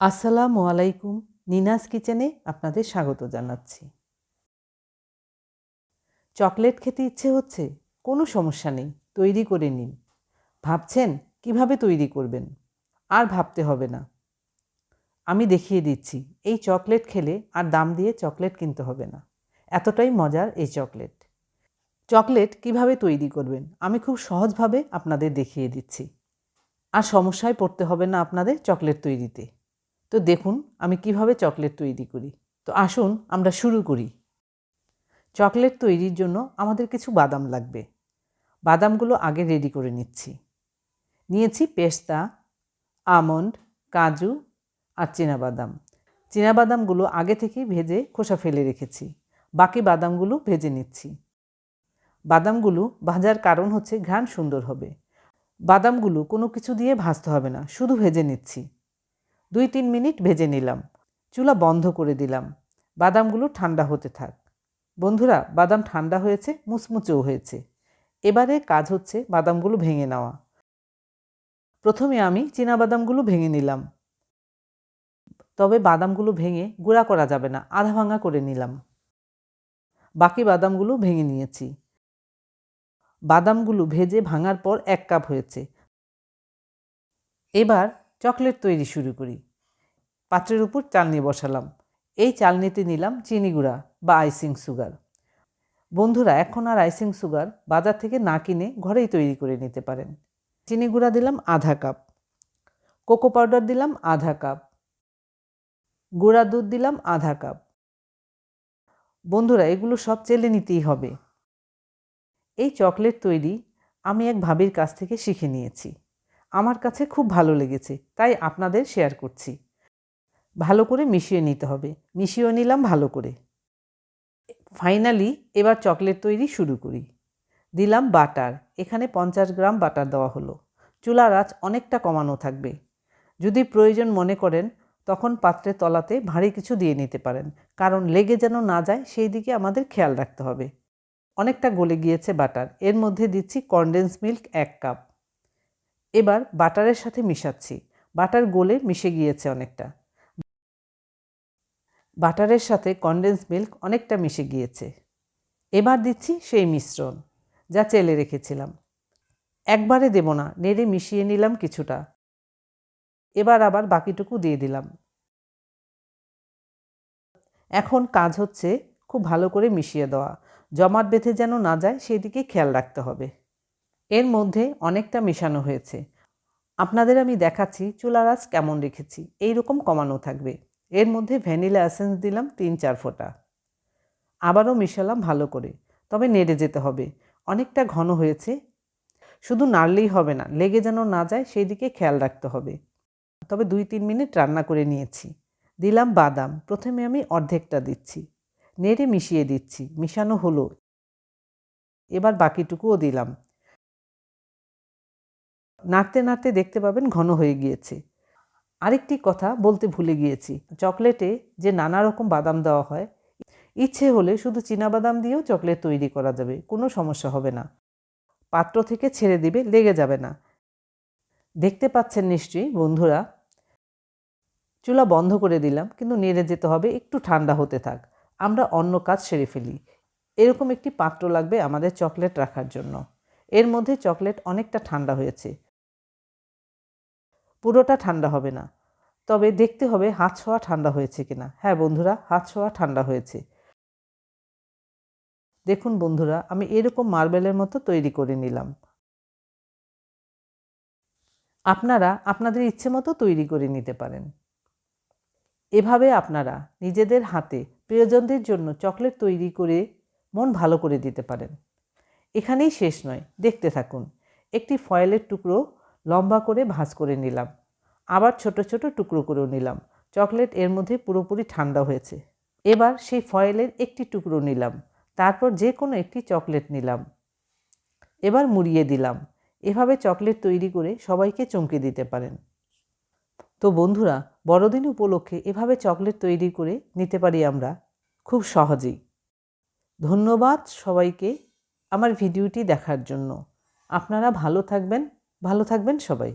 আসসালামু আলাইকুম, নিনাস কিচেনে আপনাদের স্বাগত জানাচ্ছি। চকলেট খেতে ইচ্ছে হচ্ছে? কোনো সমস্যা নেই, তৈরি করে নিন। ভাবছেন কীভাবে তৈরি করবেন? আর ভাবতে হবে না। আমি দেখিয়ে দিচ্ছি, এই চকলেট খেলে আর দাম দিয়ে চকলেট কিনতে হবে না। এতটাই মজার এই চকলেট। চকলেট কীভাবে তৈরি করবেন? আমি খুব সহজভাবে আপনাদের দেখিয়ে দিচ্ছি। আর সমস্যায় পড়তে হবে না আপনাদের চকলেট তৈরিতে। তো দেখুন, আমি কীভাবে চকলেট তৈরি করি। তো আসুন, আমরা শুরু করি। চকলেট তৈরির জন্য আমাদের কিছু বাদাম লাগবে। বাদামগুলো আগে রেডি করে নিচ্ছি। নিয়েছি পেস্তা, আমন্ড, কাজু আর বাদাম বাদামগুলো আগে থেকেই ভেজে খোসা ফেলে রেখেছি। বাকি বাদামগুলো ভেজে নিচ্ছি। বাদামগুলো ভাজার কারণ হচ্ছে ঘ্রাণ সুন্দর হবে। বাদামগুলো কোনো কিছু দিয়ে ভাজতে হবে না, শুধু ভেজে নিচ্ছি। দুই তিন মিনিট ভেজে নিলাম। চুলা বন্ধ করে দিলাম। বাদামগুলো ঠান্ডা হতে থাক। বন্ধুরা, বাদাম ঠান্ডা হয়েছে, মুচমুচেও হয়েছে। এবারে কাজ হচ্ছে বাদামগুলো ভেঙে নেওয়া। প্রথমে আমি বাদামগুলো ভেঙে নিলাম। তবে বাদামগুলো ভেঙে গুঁড়া করা যাবে না, আধা ভাঙা করে নিলাম। বাকি বাদামগুলো ভেঙে নিয়েছি। বাদামগুলো ভেজে ভাঙার পর এক কাপ হয়েছে। এবার চকলেট তৈরি শুরু করি। পাত্রের উপর চালনি বসালাম। এই চালনিতে নিলাম চিনি গুঁড়া বা আইসিং সুগার। বন্ধুরা, এখন আর আইসিং সুগার বাজার থেকে না কিনে ঘরেই তৈরি করে নিতে পারেন। চিনি গুঁড়া দিলাম আধা কাপ। কোকো পাউডার দিলাম আধা কাপ। গুঁড়া দুধ দিলাম আধা কাপ। বন্ধুরা, এগুলো সব চেলে নিতেই হবে। এই চকলেট তৈরি আমি এক ভাবির কাছ থেকে শিখে নিয়েছি। আমার কাছে খুব ভালো লেগেছে, তাই আপনাদের শেয়ার করছি। ভালো করে মিশিয়ে নিতে হবে মিশিয়ে নিলাম ভালো করে। ফাইনালি এবার চকলেট তৈরি শুরু করি। দিলাম বাটার, এখানে পঞ্চাশ গ্রাম বাটার দেওয়া হলো। চুলার আঁচ অনেকটা কমানো থাকবে। যদি প্রয়োজন মনে করেন, তখন পাত্রের তলাতে ভারী কিছু দিয়ে নিতে পারেন, কারণ লেগে যেন না যায়, সেই দিকে আমাদের খেয়াল রাখতে হবে। অনেকটা গলে গিয়েছে বাটার, এর মধ্যে দিচ্ছি কনডেন্স মিল্ক এক কাপ এবার বাটারের সাথে মিশাচ্ছি। বাটার গোলে মিশে গিয়েছে অনেকটা। বাটারের সাথে কনডেন্স মিল্ক অনেকটা মিশে গিয়েছে। এবার দিচ্ছি সেই মিশ্রণ, যা চেলে রেখেছিলাম। একবারে দেব না, নেড়ে মিশিয়ে নিলাম কিছুটা। এবার আবার বাকিটুকু দিয়ে দিলাম। এখন কাজ হচ্ছে খুব ভালো করে মিশিয়ে দেওয়া। জমাট বেঁধে যেন না যায় সেই দিকে খেয়াল রাখতে হবে। এর মধ্যে অনেকটা মেশানো হয়েছে। আপনাদের আমি দেখাচ্ছি চুলার আঁচ কেমন রেখেছি। এই রকম কমানো থাকবে। এর মধ্যে ভ্যানিলা অ্যাসেন্স দিলাম তিন চার ফোঁটা। আবারও মিশালাম ভালো করে। তবে নেড়ে যেতে হবে। অনেকটা ঘন হয়েছে। শুধু নাড়লেই হবে না, লেগে যেন না যায় সেই দিকে খেয়াল রাখতে হবে। তবে দুই তিন মিনিট রান্না করে নিয়েছি। দিলাম বাদাম। প্রথমে আমি অর্ধেকটা দিচ্ছি। নেড়ে মিশিয়ে দিচ্ছি। মিশানো হলো। এবার বাকিটুকুও দিলাম। নাড়তে নাড়তে দেখতে পাবেন ঘন হয়ে গিয়েছে। আরেকটি কথা বলতে ভুলে গিয়েছি। চকলেটে যে নানা রকম বাদাম দেওয়া হয়, ইচ্ছে হলে শুধু বাদাম দিয়েও চকলেট তৈরি করা যাবে, কোনো সমস্যা হবে না। পাত্র থেকে ছেড়ে দিবে, লেগে যাবে না। দেখতে পাচ্ছেন নিশ্চয়ই, বন্ধুরা, চুলা বন্ধ করে দিলাম, কিন্তু নেড়ে যেতে হবে, একটু ঠান্ডা হতে থাক। আমরা অন্য কাজ সেরে ফেলি। এরকম একটি পাত্র লাগবে আমাদের চকলেট রাখার জন্য। এর মধ্যে চকলেট অনেকটা ঠান্ডা হয়েছে। পুরোটা ঠান্ডা হবে না। তবে দেখতে হবে হাত ছোঁয়া ঠান্ডা হয়েছে কিনা। হ্যাঁ বন্ধুরা, হাত ছোঁয়া ঠান্ডা হয়েছে। দেখুন বন্ধুরা, আমি এরকম মার্বেলের মতো তৈরি করে নিলাম। আপনারা আপনাদের ইচ্ছে মতো তৈরি করে নিতে পারেন। এভাবে আপনারা নিজেদের হাতে প্রিয়জনদের জন্য চকলেট তৈরি করে মন ভালো করে দিতে পারেন। এখানেই শেষ নয়, দেখতে থাকুন। একটি ফয়েলের টুকরো লম্বা করে ভাঁজ করে নিলাম। আবার ছোট ছোট টুকরো করেও নিলাম। চকলেট এর মধ্যে পুরোপুরি ঠান্ডা হয়েছে। এবার সেই ফয়েলের একটি টুকরো নিলাম। তারপর যে কোনো একটি চকলেট নিলাম। এবার মুড়িয়ে দিলাম। এভাবে চকলেট তৈরি করে সবাইকে চমকে দিতে পারেন। তো বন্ধুরা, বড়দিন উপলক্ষে এভাবে চকলেট তৈরি করে নিতে পারি আমরা খুব সহজেই। ধন্যবাদ সবাইকে আমার ভিডিওটি দেখার জন্য। আপনারা ভালো থাকবেন ভালো থাকবেন সবাই।